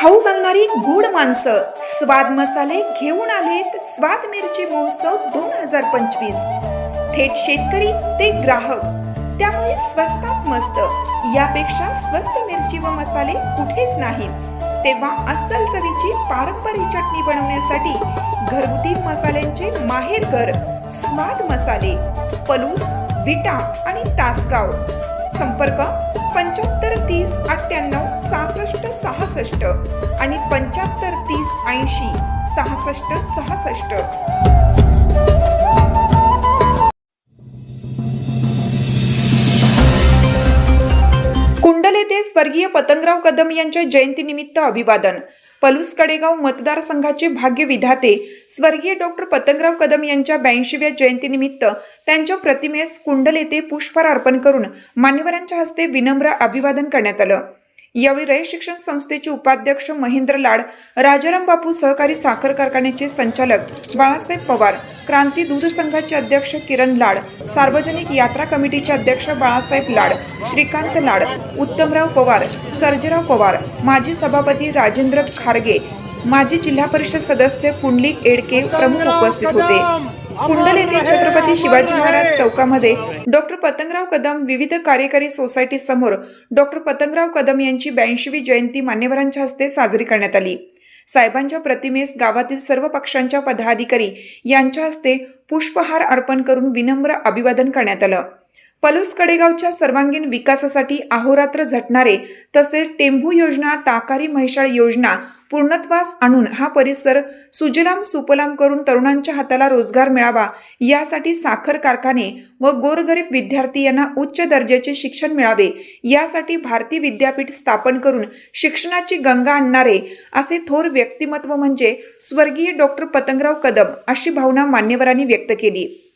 खाऊ घालणारी गोड माणसं स्वाद मसाले घेऊन आलेत स्वाद मिरची महोत्सव दोन हजार पंचवीस. थेट शेतकरी ते ग्राहक. त्यामुळे स्वस्तात मस्त. यापेक्षा स्वस्त मिरची व मसाले कुठेच नाहीत तेव्हा अस्सल चवीची पारंपरिक चटणी बनवण्यासाठी घरगुती मसाल्यांचे माहेरघर स्वाद मसाले पलूस विटा आणि तासगाव. संपर्क पंच्याहत्तर तीस अठ्ठ्याण्णव सहासष्ट सहासष्ट आणि पंच्याहत्तर तीस ऐंशी सहासष्ट सहासष्ट. कुंडल येथे स्वर्गीय पतंगराव कदम यांच्या जयंतीनिमित्त अभिवादन. पलूस कडेगाव मतदारसंघाचे भाग्य विधाते स्वर्गीय डॉक्टर पतंगराव कदम यांच्या ब्याऐंशीव्या जयंतीनिमित्त त्यांच्या प्रतिमेस कुंडल येथे पुष्पहार अर्पण करून मान्यवरांच्या हस्ते विनम्र अभिवादन करण्यात आलं. यावेळी रयत शिक्षण संस्थेचे उपाध्यक्ष महेंद्र लाड राजाराम बापू सहकारी साखर कारखान्याचे संचालक बाळासाहेब पवार क्रांती दूध संघाचे अध्यक्ष किरण लाड सार्वजनिक यात्रा कमिटीचे अध्यक्ष बाळासाहेब लाड श्रीकांत लाड उत्तमराव पवार सर्जेराव पवार माजी सभापती राजेंद्र खारगे माजी जिल्हा परिषद सदस्य पुंडलिक एडके प्रमुख उपस्थित होते. कुंडल येथे छत्रपती शिवाजी महाराज चौकामध्ये डॉक्टर पतंगराव कदम विविध कार्यकारी सोसायटी समोर डॉक्टर पतंगराव कदम यांची ब्याऐंशीवी जयंती मान्यवरांच्या हस्ते साजरी करण्यात आली. साहेबांच्या प्रतिमेस गावातील सर्व पक्षांच्या पदाधिकारी यांच्या हस्ते पुष्पहार अर्पण करून विनम्र अभिवादन करण्यात आलं. पलूस कडेगावच्या सर्वांगीण विकासासाठी अहोरात्र झटणारे तसेच टेंभू योजना ताकारी म्हैसाळ योजना पूर्णत्वास आणून हा परिसर सुजलाम सुपलाम करून तरुणांच्या हाताला रोजगार मिळावा यासाठी साखर कारखाने व गोरगरीब विद्यार्थी यांना उच्च दर्जाचे शिक्षण मिळावे यासाठी भारती विद्यापीठ स्थापन करून शिक्षणाची गंगा आणणारे असे थोर व्यक्तिमत्व म्हणजे स्वर्गीय डॉक्टर पतंगराव कदम अशी भावना मान्यवरांनी व्यक्त केली.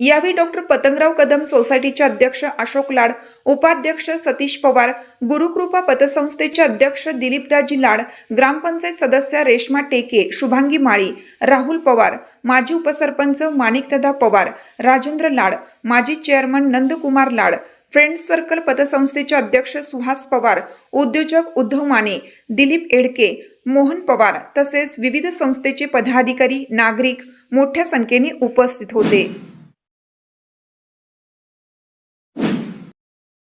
यावेळी डॉक्टर पतंगराव कदम सोसायटीचे अध्यक्ष अशोक लाड उपाध्यक्ष सतीश पवार गुरुकृपा पतसंस्थेचे अध्यक्ष दिलीपदाजी लाड ग्रामपंचायत सदस्य रेश्मा टेके शुभांगी माळी राहुल पवार माजी उपसरपंच माणिकदादा पवार राजेंद्र लाड माजी chairman Nandkumar Lad friends circle पतसंस्थेचे अध्यक्ष सुहास पवार उद्योजक उद्धव माने दिलीप एडके मोहन पवार तसेच विविध संस्थेचे पदाधिकारी नागरिक मोठ्या संख्येने उपस्थित होते.